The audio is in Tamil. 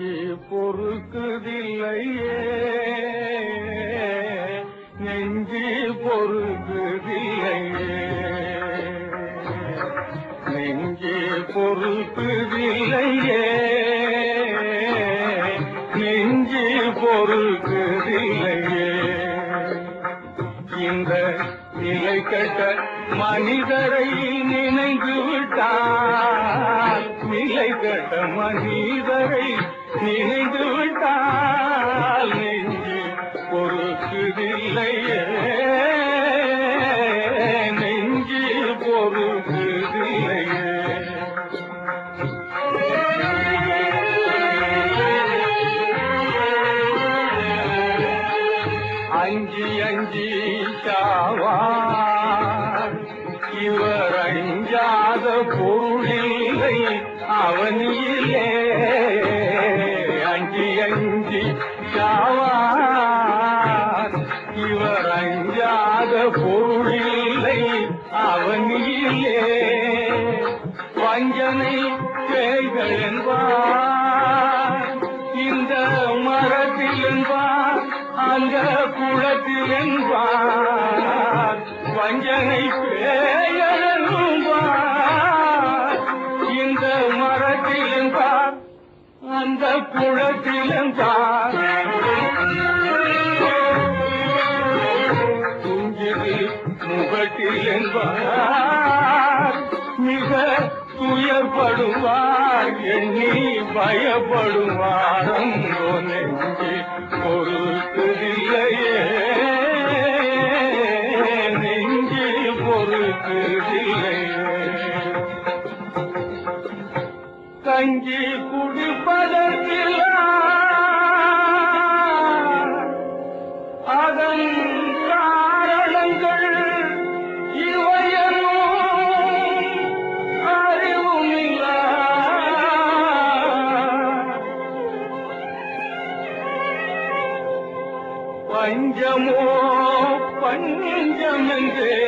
பொறுக்குதில்லையே. நெஞ்சு பொறுக்குதில்லையே. நெஞ்சு பொறுக்குதில்லையே. நெஞ்சு பொறுக்குதில்லையே. இந்த நிலை கட்ட மனிதரை நினைந்து விட்டார் கட்ட மனிதரை நினைந்து விட்டால் நெஞ்சு பொறுக்குதில்லையே. நெஞ்சு பொறுக்குதில்லையே. அஞ்சி அஞ்சி சாவா இவர் அஞ்சாத பொருளில் அவனியிலே அஞ்சி அஞ்சி சாவார். இவர் அஞ்சாத பொருளில்லை அவனியிலே வஞ்சனை பேய்கள் என்பார். இந்த மரத்தில் என்பார் அந்த குளத்தில் என்பார். வஞ்சனை பேய்கள் மரத்தில் அந்த குளத்தில் என்பார் துஞ்சிது முகட்டில் மிக துயர்படுவார் எண்ணி பயப்படுவாரம். தங்கி குடிப்பதற்கில் அதன் காரணங்கள் இவையனும் அறிவுமில்லா. பஞ்சமோ பஞ்சமென்றே.